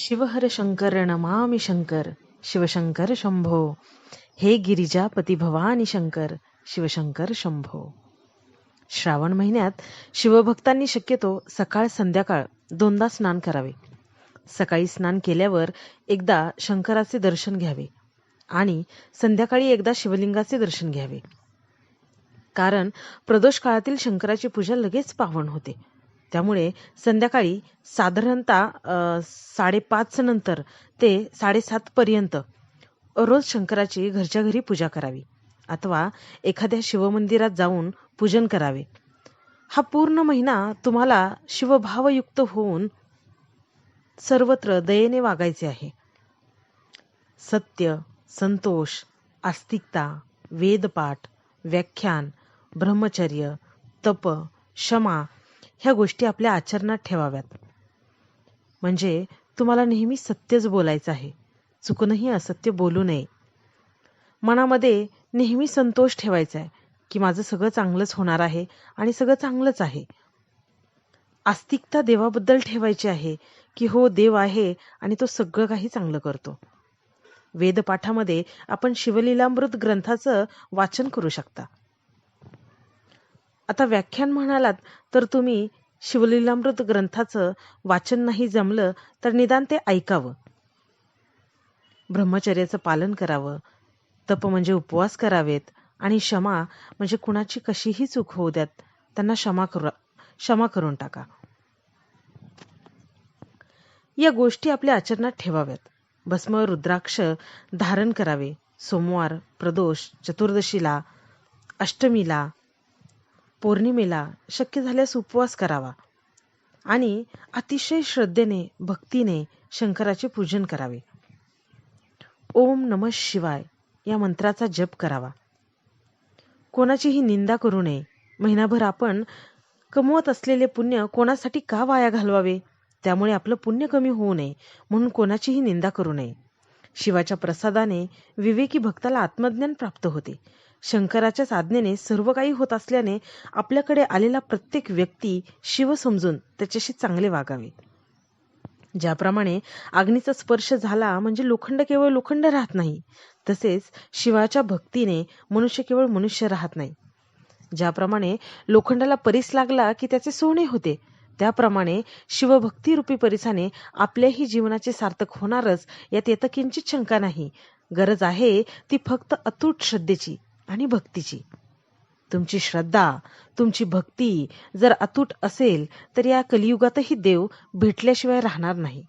शिवहर शंकर नमामि शंकर शिवशंकर शंभो। हे गिरिजापती भवानी शंकर शिवशंकर शंभो। श्रावण महिन्यात शिवभक्तांनी शक्यतो सकाळ संध्याकाळ दोनदा स्नान करावे. सकाळी स्नान केल्यावर एकदा शंकराचे दर्शन घ्यावे आणि संध्याकाळी एकदा शिवलिंगाचे दर्शन घ्यावे. कारण प्रदोष काळातील शंकराची पूजा लगेच पावन होते. त्यामुळे संध्याकाळी साधारणतः साडेपाच नंतर ते साडेसात पर्यंत रोज शंकराची घरच्या घरी पूजा करावी अथवा एखाद्या शिवमंदिरात जाऊन पूजन करावे. हा पूर्ण महिना तुम्हाला शिवभावयुक्त होऊन सर्वत्र दयेने वागायचे आहे. सत्य संतोष आस्तिकता वेदपाठ व्याख्यान ब्रह्मचर्य तप क्षमा ह्या गोष्टी आपल्या आचरणात ठेवाव्यात. म्हणजे तुम्हाला नेहमी सत्यच बोलायचं आहे. चुकूनही असत्य बोलू नये. मनामध्ये नेहमी संतोष ठेवायचा आहे की माझं सगळं चांगलंच होणार आहे आणि सगळं चांगलंच आहे. आस्तिकता देवाबद्दल ठेवायची आहे की हो देव आहे आणि तो सगळं काही चांगलं करतो. वेदपाठामध्ये आपण शिवलीलामृत ग्रंथाचं वाचन करू शकता. आता व्याख्यान म्हणालात तर तुम्ही शिवलीलामृत ग्रंथाचं वाचन नाही जमलं तर निदान ते ऐकावं. ब्रह्मचर्याचं पालन करावं. तप म्हणजे उपवास करावेत आणि क्षमा म्हणजे कुणाची कशीही चूक होऊ द्यात त्यांना क्षमा करू क्षमा करून टाका. या गोष्टी आपल्या आचरणात ठेवाव्यात. भस्म रुद्राक्ष धारण करावे. सोमवार प्रदोष चतुर्दशीला अष्टमीला पौर्णिमेला शक्य झाल्यास उपवास करावा आणि अतिशय श्रद्धेने भक्तीने शंकराचे पूजन करावे. ओम नम शिवाय या मंत्राचा जप करावा. कोणाचीही निंदा करू नये. महिनाभर आपण कमवत असलेले पुण्य कोणासाठी का वाया घालवावे? त्यामुळे आपलं पुण्य कमी होऊ नये म्हणून कोणाचीही निंदा करू नये. शिवाच्या प्रसादाने विवेकी भक्ताला आत्मज्ञान प्राप्त होते. शंकराच्या साधनेने सर्व काही होत असल्याने आपल्याकडे आलेला प्रत्येक व्यक्ती शिव समजून त्याच्याशी चांगले वागावे ज्याप्रमाणे अग्नीचा स्पर्श झाला म्हणजे लोखंड केवळ लोखंड राहत नाही तसेच शिवाच्या भक्तीने मनुष्य केवळ मनुष्य राहत नाही. ज्याप्रमाणे लोखंडाला परीस लागला की त्याचे सोने होते त्याप्रमाणे शिवभक्ती रूपी परिसाने आपल्याही जीवनाचे सार्थक होणारच यात येतं किंचित शंका नाही. गरज आहे ती फक्त अतूट श्रद्धेची. आणि भक्तीची. तुमची श्रद्धा तुमची भक्ती जर अतूट असेल तर या कलियुगातही देव भेटल्याशिवाय राहणार नाही.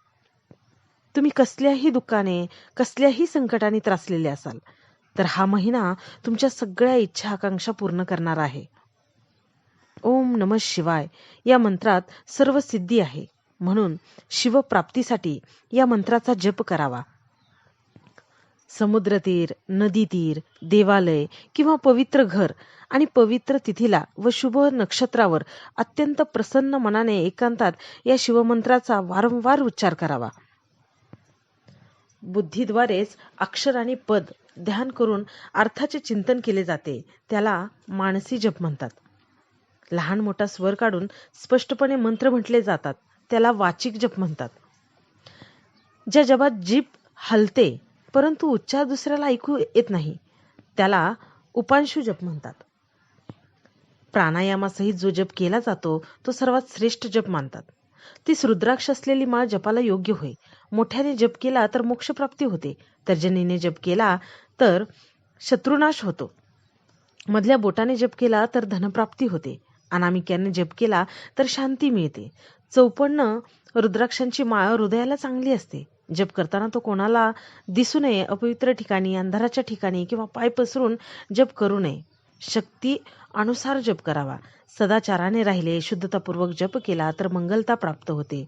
तुम्ही कसल्याही दुःखाने कसल्याही संकटाने त्रासलेले असाल तर हा महिना तुमच्या सगळ्या इच्छा आकांक्षा पूर्ण करणार आहे. ओम नम शिवाय या मंत्रात सर्व सिद्धी आहे. म्हणून शिवप्राप्तीसाठी या मंत्राचा जप करावा. समुद्रतीर नदीतीर देवालय किंवा पवित्र घर आणि पवित्र तिथीला व शुभ नक्षत्रावर अत्यंत प्रसन्न मनाने एकांतात या शिवमंत्राचा वारंवार उच्चार करावा. बुद्धीद्वारेच अक्षर आणि पद ध्यान करून अर्थाचे चिंतन केले जाते त्याला मानसी जप म्हणतात. लहान मोठा स्वर काढून स्पष्टपणे मंत्र म्हटले जातात त्याला वाचिक जप म्हणतात. ज्या जपात जीभ हलते परंतु उच्चार दुसऱ्याला ऐकू येत नाही. त्याला उपांशु जप म्हणतात. प्राणायामासहित जो जप केला जातो तो सर्वात श्रेष्ठ जप मानतात. ती रुद्राक्ष असलेली माळ जपाला योग्य होय. मोठ्याने जप केला तर मोक्षप्राप्ती होते. तर्जनीने जप केला तर शत्रुनाश होतो. मधल्या बोटाने जप केला तर धनप्राप्ती होते. अनामिक्याने जप केला तर शांती मिळते. चौपन्न रुद्राक्षांची माळ हृदयाला चांगली असते. जप करताना तो कोणाला दिसू नये अपवित्र ठिकाणी अंधाराच्या ठिकाणी किंवा पाय पसरून जप करू नये. शक्ती अनुसार जप करावा. सदाचाराने राहिले शुद्धतापूर्वक जप केला तर मंगलता प्राप्त होते.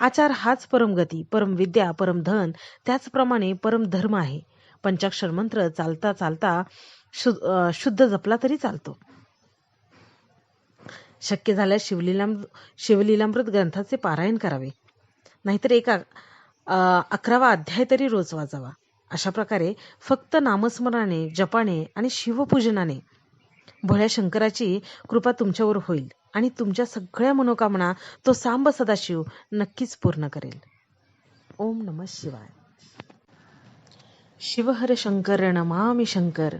आचार हाच परमगती परमविद्या परमधन त्याचप्रमाणे परमधर्म आहे. पंचाक्षर मंत्र चालता चालता शुद्ध जपला तरी चालतो. शक्य झाल्यास शिवलीलाम शिवलीलामृत ग्रंथाचे पारायण करावे. नाहीतर एका अकरावा अध्याय तरी रोज वाजावा. अशा प्रकारे फक्त नामस्मरणाने जपाने आणि शिवपूजनाने भोळ्या शंकराची कृपा तुमच्यावर होईल आणि तुमच्या सगळ्या मनोकामना तो सांब सदाशिव नक्कीच पूर्ण करेल. ओम नम शिवाय. शिवहर शंकर नमामि शंकर.